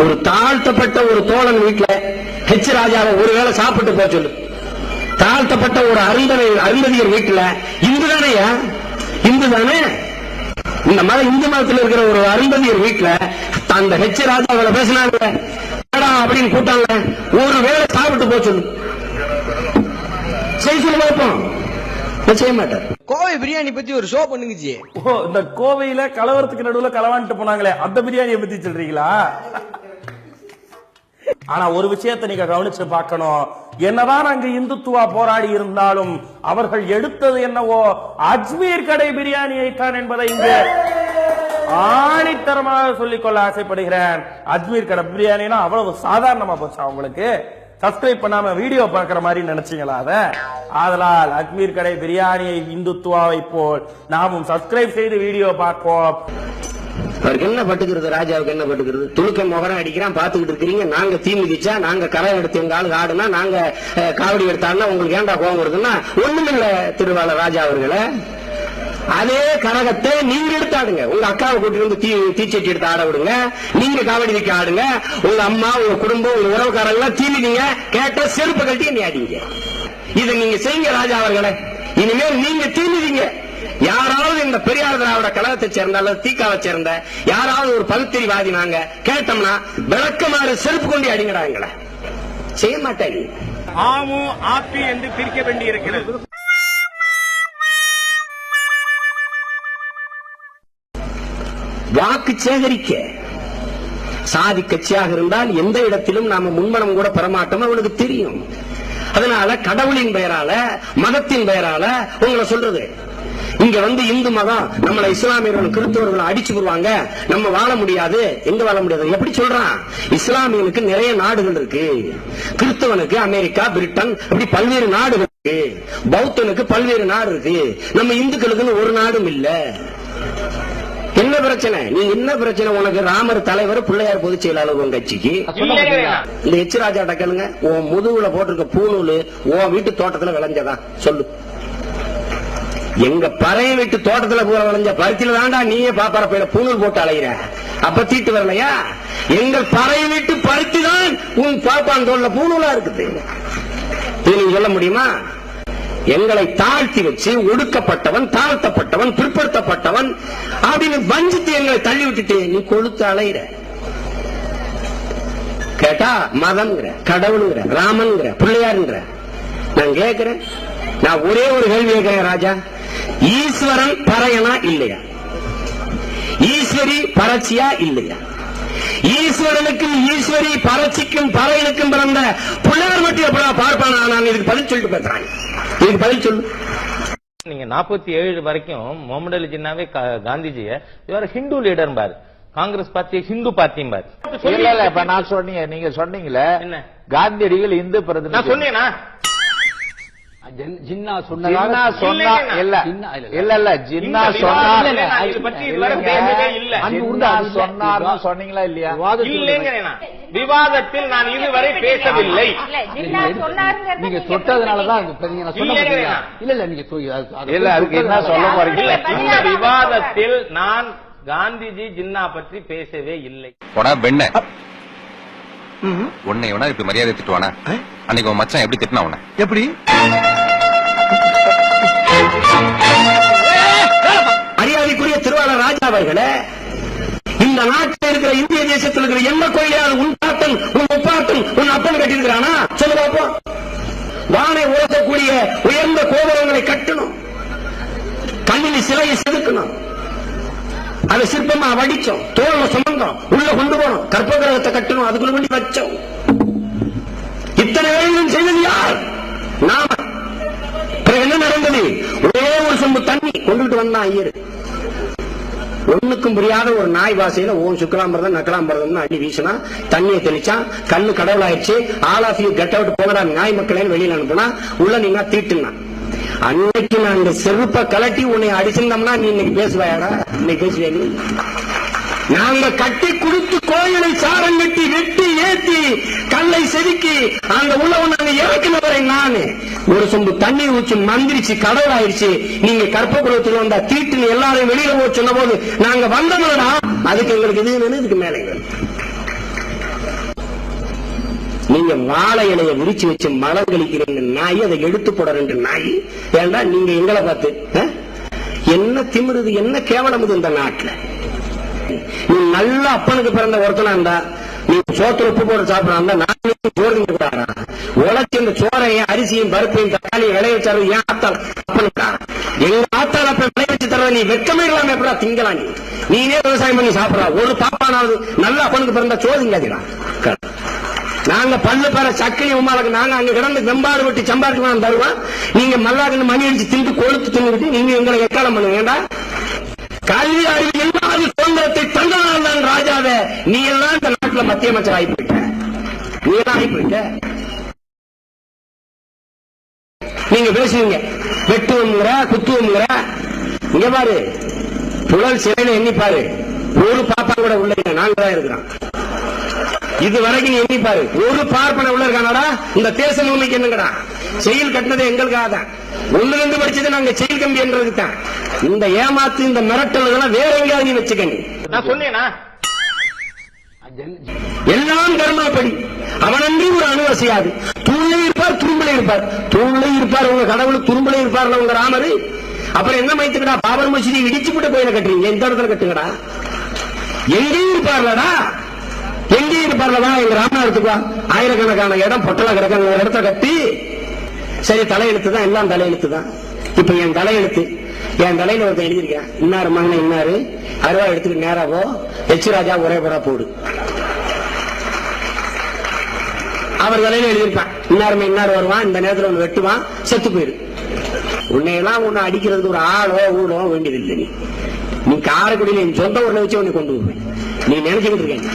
ஒரு தாழ்த்தப்பட்ட ஒரு தோழன் வீட்டுல ஹெச் ராஜாவை ஒருவேளை சாப்பிட்டு போக சொல்லு. தாழ்த்தப்பட்ட ஒரு அருந்தனை அருந்ததியர் வீட்டுல இந்து தானேயா இந்து தானே இந்த மத இந்து மதத்தில் இருக்கிற ஒரு அருந்ததியர் வீட்டுல அந்த ஹெச் ராஜா அவளை பேசினாங்க. அப்படின்னு கூட்டாங்க ஒரு வேளை சாப்பிட்டு போக சொல்லு. செய்ய சொல்லி பார்ப்போம். செய்ய மாட்டார் கோவை பிரியாணி பத்தி ஒரு ஷோ பண்ணுங்க ஜி ஓ இந்த கோவையில கலவரத்துக்கு நடுவுல களவான்ட்டு போனாங்களே அந்த பிரியாணியை பத்தி சொல்றீங்களா? ஆனா ஒரு விஷயத்தை நீங்க கவனிச்சு பார்க்கணும். என்னதான் அங்கு இந்துத்துவா போராடி இருந்தாலும் அவர்கள் எடுத்தது என்னவோ அஜ்மீர் கடை பிரியாணியை தான் என்பதை இங்கு ஆணித்தரமாக சொல்லிக்கொள்ள ஆசைப்படுகிறேன். அஜ்மீர் கடை பிரியாணினா அவ்வளவு சாதாரணமா போச்சா உங்களுக்கு? சப்ஸ்கிரைப் பண்ணாம வீடியோ பார்க்கிற மாதிரி நினைச்சீங்களா அத? ஆதலால் அஜ்மீர் கடை பிரியாணியை இந்துத்துவாவை போல் நாமும் சப்ஸ்கிரைப் செய்து வீடியோ பார்ப்போம். அவருக்கு என்ன பட்டுக்கிறது? ராஜாவுக்கு என்ன பட்டுக்கிறது? துணுக்க முகரம் அடிக்கிறான் பாத்துக்கிட்டு இருக்கிறீங்க. நாங்க தீ மிதிச்சா நாங்க கரை எடுத்து எங்க ஆளு ஆடுனா நாங்க காவடி எடுத்தாருன்னா உங்களுக்கு ஏன்டா கோவம் வருதுன்னா ஒண்ணுமில்ல திருவாளர் ராஜா அவர்களை. அதே கரகத்தை நீங்க எடுத்து ஆடுங்க. உங்க அக்காவை கூட்டிட்டு வந்து தீ தீச்சட்டி எடுத்து ஆட விடுங்க. நீங்க காவடி வைக்க ஆடுங்க. உங்க அம்மா உங்க குடும்பம் உங்க உறவுக்காரங்க எல்லாம் தீமிதிங்க கேட்ட செருப்பு கட்டி நீ ஆடிங்க இதை நீங்க செய்யுங்க ராஜா அவர்களை. இனிமேல் நீங்க தீமிதிங்க யாராவது இந்த பெரியார் திராவிட கழகத்தை சேர்ந்த அல்லது தீக்காவை சேர்ந்த யாராவது ஒரு பகுத்தறிவாதி நாங்க கேட்டோம்னா விளக்கமாறு செருப்பு கொண்டு அடிங்கடா எங்களை செய்ய மாட்டேன். ஆமு ஆப்பி என்று பிரிக்க வேண்டி இருக்கிறது வாக்கு சேகரிக்க. சாதி கட்சியாக இருந்தால் எந்த இடத்திலும் நாம முன்மனம் கூட பெறமாட்டோம் அவனுக்கு தெரியும். அதனால கடவுளின் பெயரால மதத்தின் பெயரால உங்களை சொல்றது. இங்க வந்து இந்து மதம் நம்மள இஸ்லாமியர்கள் கிறிஸ்தவர்களை அடிச்சு போடுவாங்க. நம்ம வாழ முடியாது. எங்க வாழ முடியாது? எப்படி சொல்றான்? இஸ்லாமியனுக்கு நிறைய நாடுகள் இருக்கு. கிறிஸ்தவனுக்கு அமெரிக்கா பிரிட்டன் அப்படி பல்வேறு நாடுகள் இருக்கு. பௌத்தனுக்கு பல்வேறு நாடு இருக்கு. நம்ம இந்துக்களுக்குன்னு ஒரு நாடும் இல்ல. என்ன பிரச்சனை? நீ என்ன பிரச்சனை? உனக்கு ராமர் தலைவர் பிள்ளையார் பொதுச் செயலாளர் உன் கட்சிக்கு. இந்த எச் ராஜா கேளுங்க. உன் முதுகுல போட்டிருக்க பூணூல் உன் வீட்டு தோட்டத்துல விளைஞ்சதா? சொல்லு. எங்க பறையை வீட்டு தோட்டத்துல பூரா விளைஞ்ச பருத்தில தாண்டா நீயே பாப்பார போயிட பூணூல் போட்டு அலையிற. அப்ப தீட்டு வரலையா? எங்கள் பறையை விட்டு பருத்தி தான் உன் பாப்பான் தோல்ல பூணூலா இருக்குது. இது நீங்க சொல்ல முடியுமா? எங்களை தாழ்த்தி வச்சு ஒடுக்கப்பட்டவன் தாழ்த்தப்பட்டவன் பிற்படுத்தப்பட்டவன் அப்படின்னு வஞ்சித்து எங்களை தள்ளி விட்டுட்டு நீ கொளுத்து அலையிற. கேட்டா மதம்ங்கிற கடவுளுங்கிற ராமன்ங்கிற பிள்ளையாருங்கிற. நான் கேட்கிறேன் நான் ஒரே ஒரு கேள்வி கேட்கிறேன் ராஜா. ஈஸ்வரன் பறையனா இல்லையா? ஈஸ்வரி பரட்சியா இல்லையா? ஈஸ்வரனுக்கும் ஈஸ்வரி பரட்சிக்கும் பறையனுக்கும் பிறந்த பிள்ளையார் மட்டும் எப்படா பார்ப்பானா? நான் இதுக்கு பதில் சொல்லிட்டு பேசுறேன் இதுக்கு பதில் சொல்லு. நீங்க நாற்பத்தி ஏழு வரைக்கும் முகமது அலி ஜின்னாவே கா- காந்திஜிய இவர் ஹிந்து லீடர் பாரு காங்கிரஸ் பார்ட்டி ஹிந்து பார்ட்டியும் பாரு இல்ல இல்ல இப்ப நான் சொன்னீங்க நீங்க சொன்னீங்களே என்ன? காந்தியடிகள் இந்து நான் பிரதிநிதி சொன்னேனா? ஜின்னா சொன்னா. இல்ல. இல்ல. இல்ல. சொன்னா. சொன்னார்னு சொன்னீங்களா இல்லையா விவாதத்தில் நான். விவாதத்தில் நான் இதுவரை பேசவில்லை. நீங்க தொட்டதுனாலதான்? இல்ல இல்ல. நீங்க இல்ல, அதுக்கு என்ன சொல்ல போறீங்க? இந்த விவாதத்தில் நான் காந்திஜி ஜின்னா பற்றி பேசவே இல்லை. போடா வெண்ண உன்னை வேணா இப்படி மரியாதை திட்டுவானா? அன்னைக்கு உன் மச்சான் எப்படி திட்டினா உன்னை? எப்படி? மரியாதைக்குரிய திருவாளர் ராஜா அவர்களே இந்த நாட்டில் இருக்கிற இந்திய தேசத்தில் இருக்கிற எந்த கோயிலையாவது உன் பாட்டன் உன் முப்பாட்டன் உன் அப்பன் கட்டியிருக்கிறானா? சொல்லு பார்ப்போம் வானை உயர்த்தக்கூடிய உயர்ந்த கோபுரங்களை கட்டணும். கண்ணில் சிலையை செதுக்கணும். அதை சிற்பமா வடிச்சோம். தோல்ல சுமந்தோம். உள்ள கொண்டு போனோம். கற்ப கிரகத்தை கட்டணும். அதுக்குள்ள வேண்டி வச்சோம். இத்தனை வேலையும் செய்தது யார்? நாம. என்ன நடந்தது? ஒரே ஒரு சொம்பு தண்ணி கொண்டுட்டு வந்தான் ஐயர். ஒண்ணுக்கும் புரியாத ஒரு நாய் வாசையில ஓம் சுக்கலாம்பரதம் நக்கலாம்பரதம் அள்ளி வீசினா தண்ணியை தெளிச்சான் கல்லு கடவுளாயிருச்சு all of you get out போங்கடா நாய் மக்களே வெளியில அனுப்புனா உள்ள நீங்க தீட்டுனா அன்னைக்கு நான் இந்த செருப்பை கலட்டி உன்னை அடிச்சிருந்தோம்னா நீ இன்னைக்கு பேசுவாயாடா? இன்னைக்கு நாங்க கட்டி குடுத்து கோயிலை சாரம் கட்டி வெட்டி ஏத்தி கல்லை செதுக்கி அந்த உள்ள நாங்க இறக்கினவரை நானு. ஒரு சொம்பு தண்ணீர் ஊற்றி மந்திரிச்சு கடவுள் ஆயிடுச்சு நீங்க கற்பகுலத்தில் வந்தா தீட்டுன்னு எல்லாரையும் வெளியில போய் சொன்ன போது நாங்க வந்தோம்டா அதுக்கு எங்களுக்கு இது வேணும் இதுக்கு மேல நீங்க வாழை இலைய விரிச்சு வச்சு மலம் கழிக்கிறீங்க நாய் அதை எடுத்து போட ரெண்டு நாய். ஏண்டா நீங்க எங்களை பார்த்து? என்ன திமிருது என்ன கேவலம் இது இந்த நாட்டுல? நீ நல்ல அப்பனுக்கு பிறந்த ஒருத்தனா இருந்தா நீ சோத்துல உப்பு போட்டு சாப்பிடறாங்க நான் சோறு திங்கக்கூடாதா உழைச்சி இந்த சோறையும் அரிசியும் பருப்பையும் தக்காளியும் விளைய வச்சாரு ஏன் ஆத்தாள் அப்பனுக்கா? எங்க ஆத்தாள் அப்ப விளைய வச்சு தர நீ வெக்கமே இல்லாம எப்படா திங்கலாம் நீ? நீனே விவசாயம் பண்ணி சாப்பிடறா. ஒரு பாப்பானாவது நல்ல அப்பனுக்கு பிறந்த சோறு திங்காதீடா நாங்க பல்லு பெற சக்கரை உமாளுக்கு நாங்க அங்க கிடந்து வெம்பாடு வெட்டி சம்பாதிச்சு தருவோம். நீங்க மல்லாக்குன்னு மணி அடிச்சு திண்டு கொழுத்து தின்னுட்டு நீங்க எங்களை எக்காலம் பண்ணுங்க? ஏண்டா? கல்வி அறிவு இல்லாத சுதந்திரத்தை தந்தனால் தான் ராஜாவே. நீ எல்லாம் இந்த நாட்டுல மத்திய அமைச்சர் ஆகி போயிட்ட. நீ எல்லாம் ஆகி போயிட்ட. நீங்க பேசுவீங்க. வெட்டுவோம்ங்கிற குத்துவோம்ங்கிற. இங்க பாரு புழல் சிறையில எண்ணி பாரு ஒரு பாப்பா கூட உள்ள இல்லை. நாங்க தான் இருக்கிறோம். இது வரைக்கும் நீ எண்ணி பாரு. ஒரு பார்ப்பன உள்ள இருக்கானடா? இந்த தேச பூமிக்கு என்னங்கடா? செயல் கட்டினது எங்களுக்காக தான். ஒண்ணு ரெண்டு படிச்சது நாங்க செயல் கம்பி என்றதுக்கு தான். இந்த ஏமாத்து இந்த மிரட்டல்களை வேற எங்கேயாவது நீ வச்சுக்க நீ. நான் சொன்னேனா? எல்லாம் கர்மாப்படி அவனன்றி ஒரு அணு அசையாது இருப்பார் துரும்பலே இருப்பார். தூளே இருப்பார் உங்க கடவுள் துரும்பலே இருப்பார்ல உங்க ராமரு. அப்புறம் என்ன மைத்துக்கடா? பாபர் மசூதி இடிச்சு போட்டு கோயில கட்டுறீங்க. எந்த இடத்துல கட்டுங்கடா? எங்கேயும் இருப்பார்லடா. எங்கேயும் இருப்பார்லடா எங்க ராமநாதத்துக்கு வா. ஆயிரக்கணக்கான இடம் பொட்டலா கிடக்காங்க ஒரு இடத்த கட்டி சரி தலையெழுத்து தான் எல்லாம் தலையெழுத்து தான் இப்ப என் தலையெழுத்து என் தலையில ஒருத்தன் எழுதியிருக்கேன் இன்னாரு மகனை இன்னாரு. அருவா எடுத்துட்டு நேரா போ. எச் ராஜா ஒரே போரா போடு. அவர் தலையில எழுதியிருப்பான். இன்னாருமே இன்னார் வருவான் இந்த நேரத்துல ஒண்ணு வெட்டுவான் செத்து போயிரு உன்னையெல்லாம் உன்னை அடிக்கிறதுக்கு ஒரு ஆளோ ஊழோ வேண்டியதில்லை நீ. நீ காரைக்குடியில என் சொந்த ஊர்ல வச்சு உன்னை கொண்டு வருவேன் நீ நினைச்சுக்கிட்டு இருக்கேன்.